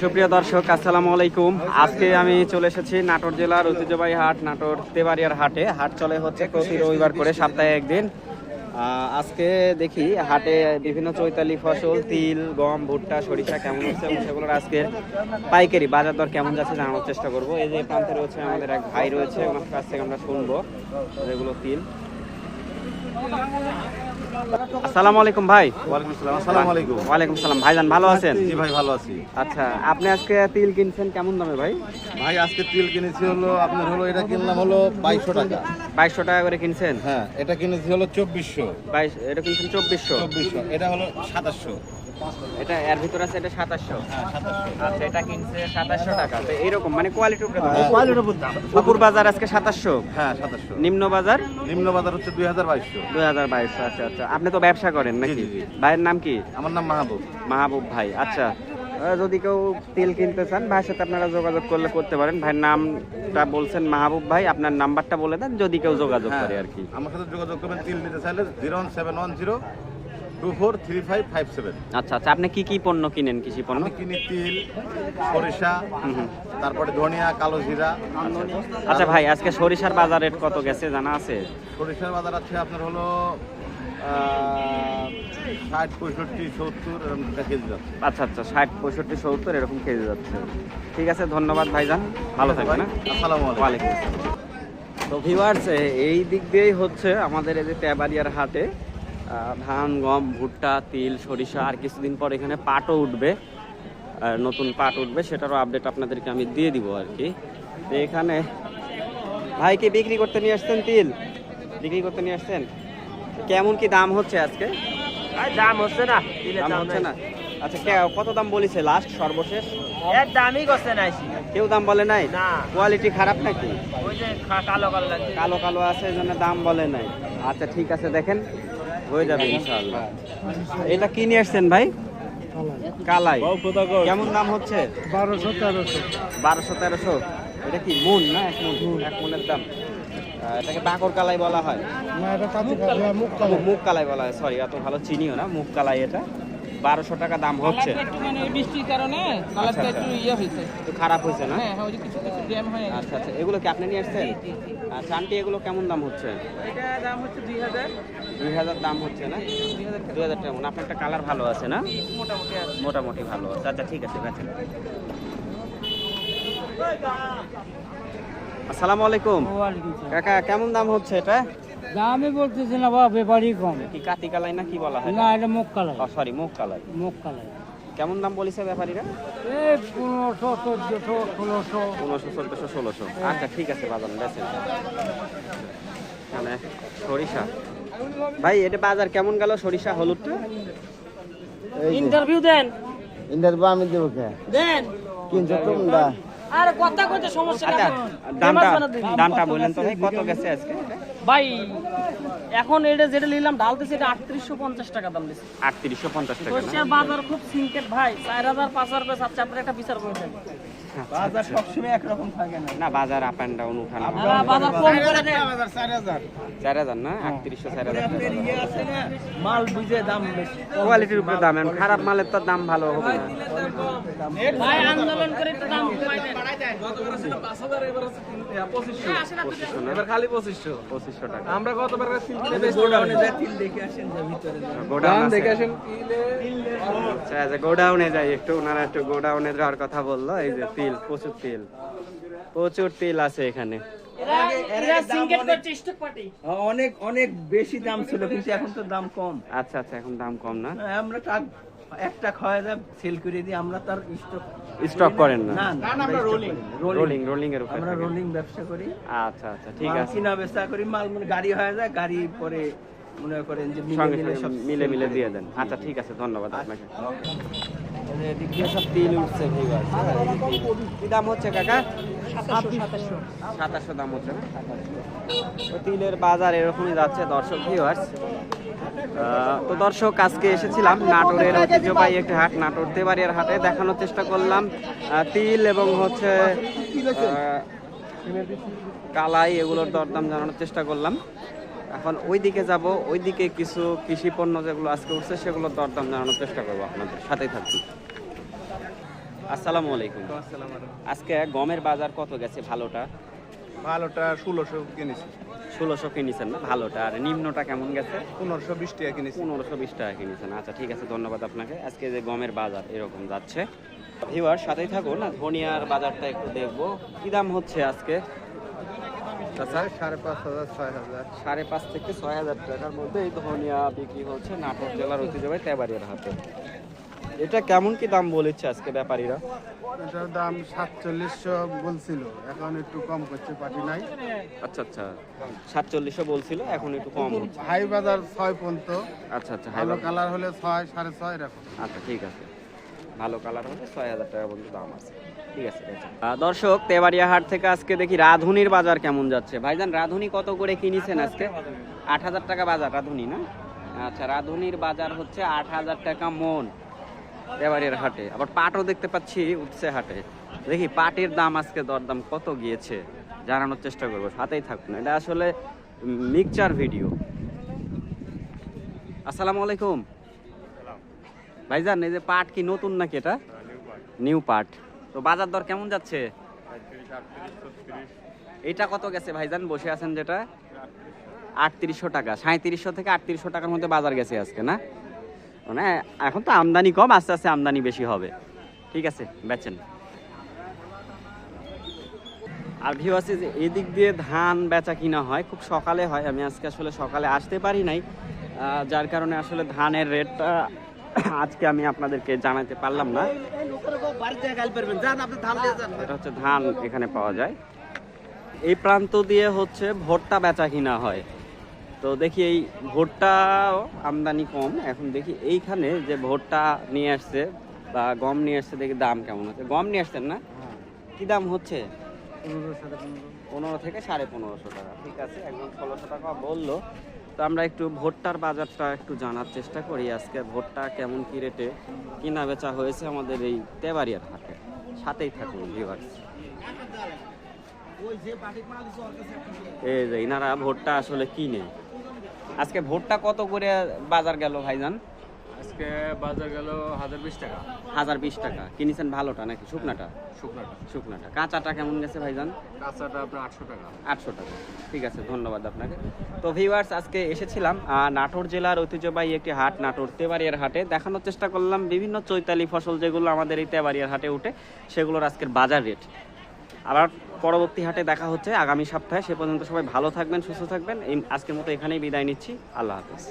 সুপ্রিয় দর্শক, আসসালামু আলাইকুম। আজকে আমি চলে এসেছি নাটোর জেলার ঐতিহ্যবাহী হাট, নাটোর তেবাড়িয়ার হাটে। হাট চলে হচ্ছে প্রতি রবিবার করে, সপ্তাহে একদিন। আজকে দেখি হাটে বিভিন্ন চৈতালি ফসল, তিল, গম, ভুট্টা, সরিষা কেমন হচ্ছে এবং সেগুলোর আজকের পাইকারি বাজার দর কেমন যাচ্ছে জানানোর চেষ্টা করব। এই যে প্রান্তে রয়েছে আমাদের এক ভাই রয়েছে, ওনার কাছ থেকে আমরা শুনব, যেগুলো তিল। আসসালামু আলাইকুম ভাই। ওয়ালাইকুম আসসালাম। আসসালামু আলাইকুম। ওয়ালাইকুম সালাম ভাইজান ভালো আছেন? জি ভাই ভালো আছি। আচ্ছা আপনি আজকে তিল কিনছেন কেমন দামে ভাই? ভাই আজকে তিল কিনেছি হলো আপনার হলো এটা কিনলাম হলো বাইশশো টাকা। বাইশশো টাকা করে কিনছেন? হ্যাঁ এটা কিনেছি হলো চব্বিশশো। বাইশ এটা কিনছেন চব্বিশশো। চব্বিশশো এটা হলো সাতাশশো। এটা এর ভিতরে আছে এটা সাতাশশো। হ্যাঁ সাতাশশো। আচ্ছা এটা কিনছে সাতাশশো টাকা। তো এইরকম মানে কোয়ালিটির উপরে। কোয়ালিটির উপর দাম উপর বাজার আজকে সাতাশশো? হ্যাঁ সাতাশশো। নিম্ন বাজার নিম্ন বাজার হচ্ছে দুই হাজার বাইশশো। দুই হাজার বাইশশো আচ্ছা আচ্ছা। আপনি তো ব্যবসা করেন নাকি। ভাইয়ের নাম কি? আমার নাম মাহবুব। মাহবুব ভাই আচ্ছা। যদি কেউ তেল কিনতে চান ভাইয়ের সাথে আপনারা যোগাযোগ করলে করতে পারেন। ভাইয়ের নামটা বলছেন মাহবুব ভাই আপনার নাম্বারটা বলে দেন যদি কেউ যোগাযোগ হ্যাঁ করে আর কি। আমার সাথে যোগাযোগ করবেন তিল নিতে চাইলে zero one seven one zero আচ্ছা আচ্ছা আপনি কি কি পণ্য কিনেন কৃষি পণ্য? কিনি তিল সরিষা। তারপরে ধনিয়া কালো জিরা। আচ্ছা ভাই আজকে সরিষার বাজার রেট কত গেছে জানা আছে? সরিষার বাজার আছে আপনার হলো ষাট পঁয়ষট্টি সত্তর এরকম কেজি যাচ্ছে। আচ্ছা আচ্ছা ষাট পঁয়ষট্টি সত্তর এরকম কেজি যাচ্ছে। ঠিক আছে ধন্যবাদ ভাইজান। ভালো থাকবেন হ্যাঁ? আসসালামু আলাইকুম। আসসালাম। তো ভিউয়ার্স এই দিক দিয়েই হচ্ছে আমাদের এই যে তেবাড়িয়ার হাটে। ধান গম ভুট্টা তিল সরিষা আর কিছুদিন পর এখানে পাটও উঠবে। আর নতুন পাট উঠবে সেটারও আপডেট আপনাদেরকে আমি দিয়ে দিব আর কি। তো এখানে ভাইকে বিক্রি করতে নিয়ে আসছেন তিল? বিক্রি করতে নিয়ে আসছেন? কেমন কি দাম হচ্ছে আজকে? দাম হচ্ছে না দাম হচ্ছে না? আচ্ছা কত দাম বলেছে লাস্ট সর্বশেষ? এর দামই করছে না কেউ দাম বলে নাই? না। কোয়ালিটি খারাপ নাকি? ওই যে কালো কালো কালো কালো আছে এই জন্য দাম বলে নাই। আচ্ছা ঠিক আছে দেখেন। হয়ে যাবে ইনশাআল্লাহ। এটা কি নিয়ে আসছেন ভাই? কালাই। কেমন দাম হচ্ছে? বারোশো তেরোশো। বারোশো তেরোশো? এটা কি মুন না এক মুন? এক মুনের দাম। এটাকে বাকর কালাই বলা হয়। মুখ কালাই। বলা হয় সরি এত ভালো চিনিও না মুখ কালাই এটা। বারোশো টাকা দাম হচ্ছে। বৃষ্টির কারণে আচ্ছা, আচ্ছা। একটু ইয়ে হয়েছে। একটু খারাপ হয়েছে না? হ্যাঁ হ্যাঁ ওই কিছু কিছু ড্যাম হয়ে আচ্ছা আচ্ছা। এগুলো কি আপনি নিয়ে আসছেন? আচ্ছা আন্টি এগুলো কেমন দাম হচ্ছে? এটা দাম হচ্ছে দুই হাজার। দুই হাজার দাম হচ্ছে না? দুই হাজার টাকা। মনে আপনার একটা কালার ভালো আছে না? মোটামুটি মোটামুটি ভালো আছে। আচ্ছা ঠিক আছে বেচেন। আসসালামু আলাইকুম। কাকা কেমন দাম হচ্ছে এটা? দামই বলতেছি না বাবা ব্যাপারই কম। কি কাতি কালাই না কি বলা হয়? না এটা মুখ কালাই। ও সরি মুখ কালাই। মুখ কালাই। কেমন দাম বলিছে ব্যাপারীরা? এই পনেরোশো চোদ্দশো ষোলোশো। পনেরোশো চোদ্দশো ষোলোশো। আচ্ছা ঠিক আছে বাজার বেচেন। মানে সরিষা। ভাই এটা বাজার কেমন গেল সরিষা হলুদটা? ইন্টারভিউ দেন। ইন্টারভিউ আমি দেবো কে? দেন। কিনছো তোমরা? আর কথা কইতে সমস্যা আচ্ছা দামটা। দামটা বললেন তো ভাই কত গেছে আজকে? ভাই এখন এটা যেটা নিলাম ঢালতেছে এটা আটত্রিশশো পঞ্চাশ টাকা দাম আটত্রিশশো পঞ্চাশ টাকা বাজার খুব সিনকেট ভাই চার হাজার পাঁচ হাজার করে আপনার একটা বিচার করে বাজার সবসময় একরকম থাকে না। না বাজার আপ অ্যান্ড ডাউন উঠানো। বাজার কম করে দেন চার হাজার না? আটত্রিশশো চার হাজার। টাকা। মাল বুঝে দাম বেশি। কোয়ালিটির উপরে দাম খারাপ মালের তো দাম ভালো হবে না। ভাই আন্দোলন করে একটু দাম কমাই দেন। পঁচিশশো। না? এবার খালি পঁচিশশো। পঁচিশশো টাকা। আমরা কতবার গোডাউনে যাই তিল দেখে আসেন যে ভিতরে। গোডাউন দেখে আসেন আচ্ছা আচ্ছা গোডাউনে যাই একটু ওনারা একটু গোডাউনে যাওয়ার কথা বলল এই যে তিল প্রচুর তিল। প্রচুর তিল আছে এখানে। এরা এরা সিনকেট করছে স্টক পার্টি। অনেক অনেক বেশি দাম ছিল কিন্তু এখন তো দাম কম। আচ্ছা আচ্ছা এখন দাম কম না? আমরা টাক একটা খয় সেল করে দিই আমরা তার স্টক স্টক করেন না? না না আমরা রোলিং রোলিং রোলিং এর উপরে আমরা রোলিং ব্যবসা করি। আচ্ছা আচ্ছা ঠিক আছে। কিনা বেচা করি মাল মানে গাড়ি হয়ে যায় গাড়ি পরে মনে করেন যে সঙ্গে সঙ্গে সব মিলে মিলে দিয়ে দেন। আচ্ছা ঠিক আছে ধন্যবাদ আপনাকে। এদিক সব তিল উঠছে কি দাম হচ্ছে কাকা? সাতাশশো দাম হচ্ছে না? তিলের বাজার এরকমই যাচ্ছে দর্শক ভিউয়ার্স তো দর্শক আজকে এসেছিলাম নাটোরের ঐতিহ্যবাহী একটি হাট নাটোর তেবাড়িয়ার হাটে। দেখানোর চেষ্টা করলাম তিল এবং হচ্ছে কালাই এগুলোর দরদাম জানানোর চেষ্টা করলাম। এখন ওই দিকে যাব ওই দিকে কিছু কৃষি পণ্য যেগুলো আজকে উঠছে সেগুলোর দরদাম জানানোর চেষ্টা করব আপনাদের সাথেই থাকছি। আসসালামু আলাইকুম। আজকে গমের বাজার কত গেছে ভালোটা? ভালোটা ষোলোশো কিনেছি। ষোলোশো কিনেছেন না? ভালোটা। আর নিম্নটা কেমন গেছে? পনেরোশো বিশ টাকা কিনেছি। পনেরোশো বিশ টাকা কিনেছেন। আচ্ছা ঠিক আছে ধন্যবাদ আপনাকে। আজকে যে গমের বাজার এরকম যাচ্ছে। ভিওয়ার সাথেই থাকুন। না ধনিয়ার বাজারটা একটু দেখব। কি দাম হচ্ছে আজকে? আচ্ছা। সাড়ে পাঁচ হাজার ছয় হাজার। সাড়ে পাঁচ থেকে ছয় হাজার টাকার মধ্যে এই ধনিয়া বিক্রি হচ্ছে নাটোর জেলার ঐতিহ্যবাহী তেবাড়িয়ার হাতে এটা কেমন কি দাম বলেছে আজকে ব্যাপারীরা? এটার দাম সাতচল্লিশশো বলছিল এখন একটু কম করছে পাটি নাই। আচ্ছা আচ্ছা। সাতচল্লিশশো বলছিল এখন একটু কম হচ্ছে। হাই বাজার ছয় পর্যন্ত। আচ্ছা আচ্ছা ভালো কালার হলে ছয় সাড়ে ছয় এরকম। আচ্ছা ঠিক আছে। ভালো কালার হলে ছয় হাজার টাকা পর্যন্ত দাম আছে। ঠিক আছে দর্শক তেবাড়িয়া হাট থেকে আজকে দেখি রাধুনির বাজার কেমন যাচ্ছে। ভাইজান রাধুনি কত করে কিনেছেন আজকে? আট হাজার টাকা বাজার রাধুনি না? আচ্ছা রাধুনির বাজার হচ্ছে আট হাজার টাকা মন তেবাড়িয়ার হাটে। আবার পাটও দেখতে পাচ্ছি উঠছে হাটে। দেখি পাটের দাম আজকে দরদাম কত গিয়েছে জানানোর চেষ্টা করব। সাথেই থাকুন। এটা আসলে মিক্সচার ভিডিও। আসসালামু আলাইকুম। ভাইজান এই যে পাট কি নতুন নাকি এটা? নিউ পাট। তো বাজার দর কেমন যাচ্ছে? এটা কত গেছে ভাইজান? বসে আছেন যেটা? আটত্রিশশো টাকা। সাঁত্রিশশো থেকে আটত্রিশশো টাকার মধ্যে বাজার গেছে আজকে না? মানে এখন তো আমদানি কম আস্তে আস্তে আমদানি বেশি হবে। ঠিক আছে বেচেন। আর ভিউ আছে যে এদিক দিয়ে ধান বেচা কিনা হয় খুব সকালে হয়। আমি আজকে আসলে সকালে আসতে পারি নাই। যার কারণে আসলে ধানের রেটটা আজকে আমি আপনাদেরকে জানাতে পারলাম না। এটা হচ্ছে ধান এখানে পাওয়া যায়। এই প্রান্ত দিয়ে হচ্ছে ভুট্টা বেচা কিনা হয়। তো দেখি এই ভুট্টাও আমদানি কম। এখন দেখি এইখানে যে ভুট্টা নিয়ে আসছে বা গম নিয়ে আসছে দেখি দাম কেমন হচ্ছে গম নিয়ে আসছেন না? কি দাম হচ্ছে? পনেরো থেকে সাড়ে পনেরোশো টাকা। ঠিক আছে একদম ষোলোশো টাকা বলল। তো আমরা একটু ভুট্টার বাজারটা একটু জানার চেষ্টা করি আজকে ভুট্টা কেমন কি রেটে কেনা বেচা হয়েছে আমাদের এই তেবাড়িয়ার হাটে? সাথেই থাকুন ভিউয়ার্স এই যে, ইনারা ভুট্টা আসলে কিনে। আজকে ভুট্টা কত করে বাজার গেল ভাইজান? আজকে বাজার গেল হাজার বিশ টাকা। হাজার বিশ টাকা। কিনেছেন ভালোটা নাকি? শুকনাটা? শুকনাটা। শুকনাটা। কাঁচাটা কেমন গেছে ভাইজান? কাঁচাটা আপনার আটশো টাকা। আটশো টাকা। ঠিক আছে ধন্যবাদ আপনাকে। তো ভিউয়ার্স আজকে এসেছিলাম নাটোর জেলার ঐতিহ্যবাহী একটি হাট নাটোর তেবাড়িয়ার হাটে। দেখানোর চেষ্টা করলাম বিভিন্ন চৈতালি ফসল যেগুলো আমাদের এই তেবাড়িয়ার হাটে উঠে সেগুলোর আজকের বাজার রেট আবার পরবর্তী হাটে দেখা হচ্ছে আগামী সপ্তাহে। সে পর্যন্ত সবাই ভালো থাকবেন সুস্থ থাকবেন। আজকের মতো এখানেই বিদায় নিচ্ছি। আল্লাহ হাফেজ।